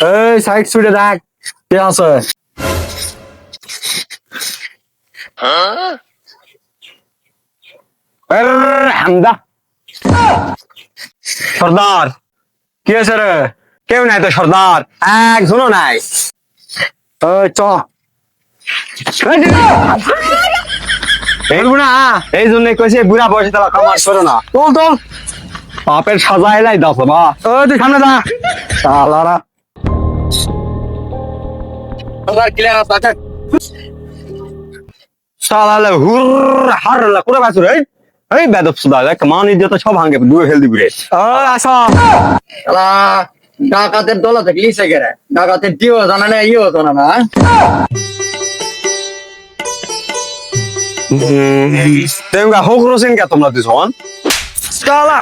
এই, সাইড সুইডে দেখ। কে আছে? হামদা। সর্দার, কি আছে রে? কেউ নাই তো সর্দার। একজনও নাই। চ। বলব না এই জন্য কইছে বুড়া বয়সে তারা কামার করো না। তোল তোল বাপের সাজা এলাই দাস বা তুই সামনে দা শালারা। ক্লিয়ার আছে শালালে হুর হারলা করে বাসু রে এই বেদব সুদা দেখ মান ইজ্জত সব ভাঙে দুয়ে হেলদি বুড়ে ও আসা। শালা ডাকাতের দলা থেকে লিসে গেরে ডাকাতের ডিও জানা না ইও জানা না তেমগা হোক রোসেন কে তোমরা দুজন শালা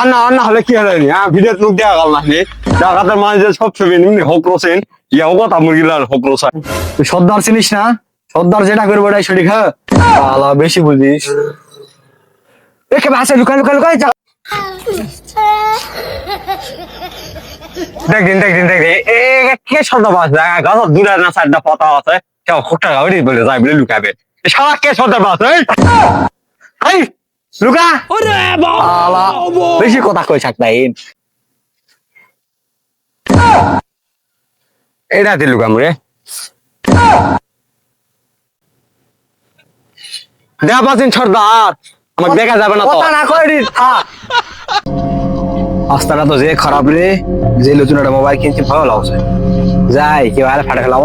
আন্না আন্না হলে কি হলে হ্যাঁ গেল না ডাকাতের মানুষের সব ছবি ইয়া হোক তা মুরগিলার তুই সর্দার চিনিস না? সর্দার যেটা ওটাই হ্যাঁ শালা বেশি বুঝিস। যা দেখ দিন দেখ দিন দেখ দিন। এ কে সর্দার বাস গাছ দূরে না সাইডটা পাতা আছে। কেউ গাড়ি বলে যাই বলে লুকাবে। শালা, কে সর্দার বাস এই! লুকা শালা বেশি কথা কই থাক নাই এটা দি লুকাম রে। দেখা পাচ্ছেন সর্দার। আমাকে দেখা যাবে না কথা না কই রে। রাস্তাটা তো যে খারাপ রে যে নতুন একটা মোবাইল কিনছি ভালো লাগছে। যাই কেউ আরে ফাটে ফেলাম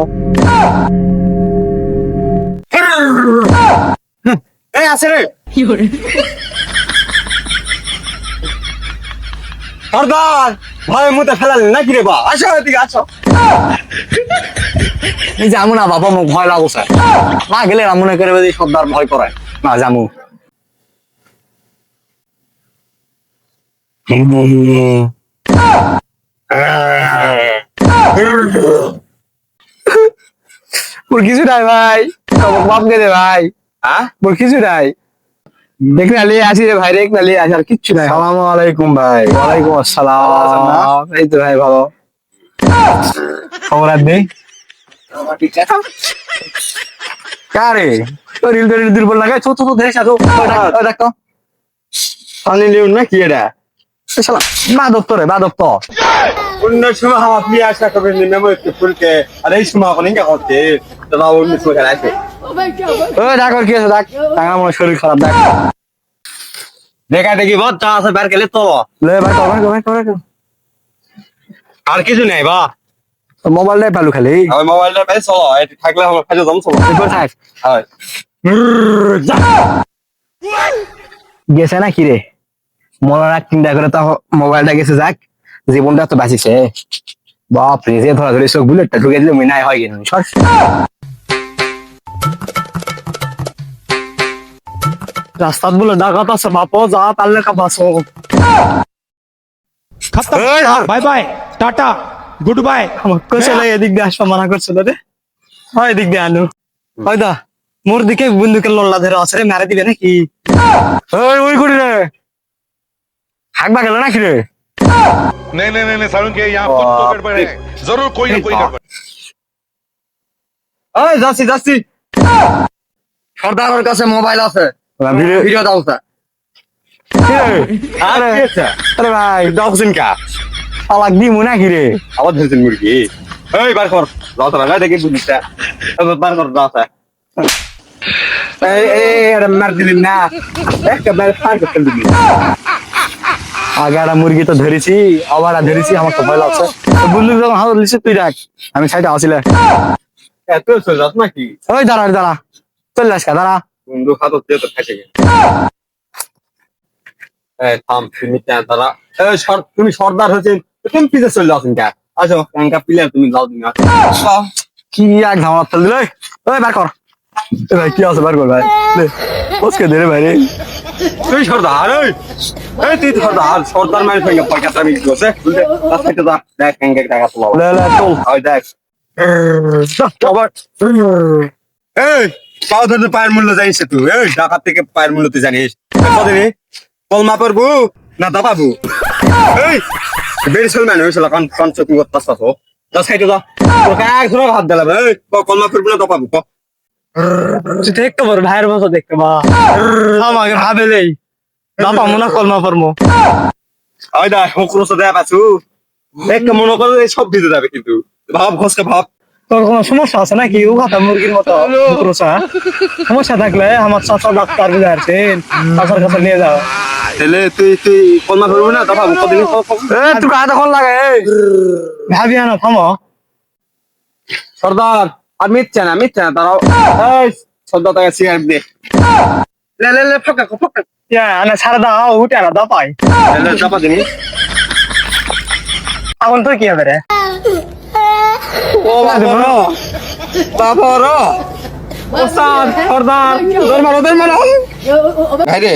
এই আছে রে। সর্দার ভয় মুতে ফেলালেন নাকি রে বা? আসো এদিকে আসো। যামু না বাবা মুখ ভয় লাগছে। না গেলে মনে করে যদি সর্দার ভয় করে না যামু। মোর কিছু নাই ভাই। বাপ গে দে ভাই। হ্যাঁ? মোর কিছু নাই। দেখ না লিয়ে আসি রে ভাই দেখ না লিয়ে আসি আর কিচ্ছু নাই সালামু আলাইকুম ভাই। ওয়ালাইকুম আসসালাম। এই তো ভাই ভালো। খবর আর নেই? কারে? শরীর টরিল দুর্বল লাগে ছোট ছোট আসো দেখো লিউন না কি এটা? শালা মাদক তো রে মাদক তো। অন্য সময় আপনি আশা করবেন যে একটু ফুলকে। আর এই সময় এখন ইঙ্গা করতে? দাদা অন্য সময় আছে ও ডাক আর কি আছে ডাক টাকা মনে শরীর খারাপ ডাক দেখা দেখি বদ আছে বের গেলে তো। লে ভাই কবে কবে কবে আর কিছু নাই বা। মোবাইলটাই পালু খালি। ওই মোবাইলটা পেয়ে চলো থাকলে আমার কাছে জম চলো এরপর থাক। হয়। গেছে না কি রে? চিন্তা করে তো মোবাইলটা গেছে যাক। জীবনটা তো বাঁচিছে। বাপ রে যে ধরা ধরে চোখ বুলেটটা ঢুকে দিলে মিনাই হয় কিনা রাস্তাত বলে ডাকাত আছে বাপ যা পারলে কাপাছো खत्म এই ধর। Bye bye tata good bye আমার কইছে না এদিক দিয়ে আসবা মানা করছিল রে হয় এদিক দিয়ে আনু হয়দা মোর দিকে বন্দুকের লল্লা ধরে আছে রে মারা দিবে নাকি ওই ওই করি রে হাকবা গেল নাকি রে नहीं नहीं नहीं नहीं सारुण के यहाँ कुछ तो गड़बड़ है जरूर कोई ना कोई गड़बड़ ওই যাচ্ছি যাচ্ছি সর্দারের কাছে মোবাইল আছে ভিডিও দাও আরে কি ভাই ডাকছেন কা পালাক দি মুনা কি রে আবার ধরেছেন মুরগি এই বার কর যাও তোরা দেখে বুঝিস বার কর যাও স্যার এই এই আরে মার দিলি না একেবারে ফার করতে দিবি আগে একটা মুরগি তো ধরেছি আবার ধরেছি আমার তো ভয় লাগছে তো বললি যখন হাত লিছে তুই রাখ আমি সাইডে আসিলে এত সোজাত নাকি ওই দাঁড়া দাঁড়া চলে আসকা দাঁড়া বন্ধু দিয়ে তো খাইছে গে এই থাম তুমি তারা এই সর তুমি সর্দার হচ্ছে তুমি পিছে চলে আসেন কা? আসো কাঙ্কা প্লেয়ার তুমি যাও তুমি। কি এক ধামার ফেল দিল ওই বার কর। এ ভাই কি আছে বার কর ভাই। দে রে ভাই রে। তুই সর্দার এই। এই তুই সর্দার। সর্দার মানে সঙ্গে পয়সা আমি কি বুঝলে? তার থেকে যা দেখ কাঙ্কা টাকা তোলা লে লে চল। ওই দেখ। আবার এই পাও ধরতে পায়ের মূল্য জানিস তুই এই ডাকাত থেকে পায়ের মূল্য তুই জানিস। কলমা পড়ব না দাবাবু? এই বেরি সলমান হয়েছিল কান কান চতুন করতাস তো দশ খাইতে যা তোকে এক ধরে হাত দিলাম এই কলমা করবি না পাবো ক। দেখতে পারো ভাইয়ের মতো দেখতে বা আমাকে ভাবেলেই বাবা মনে কলমা পড়মো ওই দা হকরস দেয়া পাছু। একটা মনে করো সব দিতে যাবে কিন্তু। ভাব খসকে ভাব। তোর কোনো সমস্যা আছে নাকি? ও কথা মুরগির মতো কুকুরসা সমস্যা থাকলে আমার চাচা ডাক্তার বুঝাচ্ছেন চাচার কাছে নিয়ে যাও। তাহলে তুই তুই কলমা করবি না? কদিন এ তুই কাজ এখন লাগে ভাবি না থামো। সর্দার আর মিথ্যা না মিথ্যা না এই সর্দার তাকে সিগারেট দে। লে লে লে ফাঁকা ফাঁকা ইয়া আনে ছাড়া দাও উঠে না দাও পাই। লে চাপা দিনি। এখন তুই কি হবে রে? ও বাবা। বাবা র ওস্তাদ সর্দার ওদের মারো ওদের মারো। ভাই রে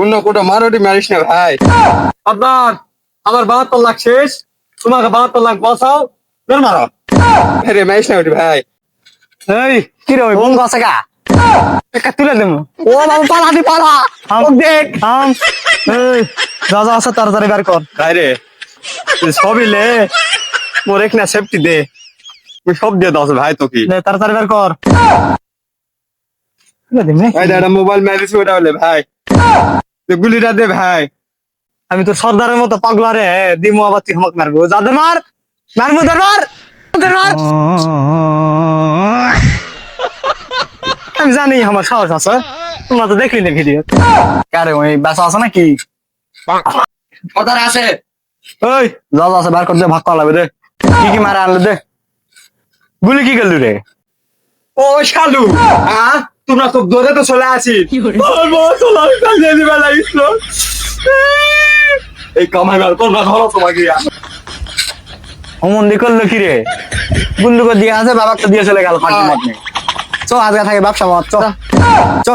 অন্য কোটা মারোটি মারিস না ভাই। সর্দার আমার বাহাত্তর লাখ শেষ। তোমাকে বাহাত্তর লাখ বসাও ওদের মারো। ভাই রে মারিস না ওটি ভাই। এই কি রে বোন গাছে গা? একটা তুলে দেবো। ও বাবু পালা দি পালা। থাম। দেখ। থাম। এই যা যা আছে তাড়াতাড়ি বের কর। ভাই রে সবই লে। মোর এক না সেফটি দে। তুই সব দিয়ে দাও ভাই তো কি তাড়াতাড়ি বের কর। মোবাইল মেরেছি ওটা হলে ভাই। তুই গুলিটা দে ভাই। আমি তো সর্দারের মতো পাগলা রে দিমু আবার তুই আমাকে মারবো। যাদের মার! মারবো তোর মার! তোর মার! আমি জানি আমার সাহস আছে। তোমরা তো দেখলি না ভিডিও কারে ওই বাসা আছে নাকি? সর্দার আছে। ওই যা যা আছে বার কর দে ভাগ করা লাগবে দে কি কি মারা আনলে দে গুলি কি গেল রে ও শালু হ্যাঁ তোমরা খুব দূরে তো চলে আসি এই কামাই মার তোমরা ধরো তোমাকে অমন দি করল কি রে বন্ধুকে দিয়ে আছে বাবাকে দিয়ে চলে গেল চ আজকে থাকে ব্যবসা মত চ চ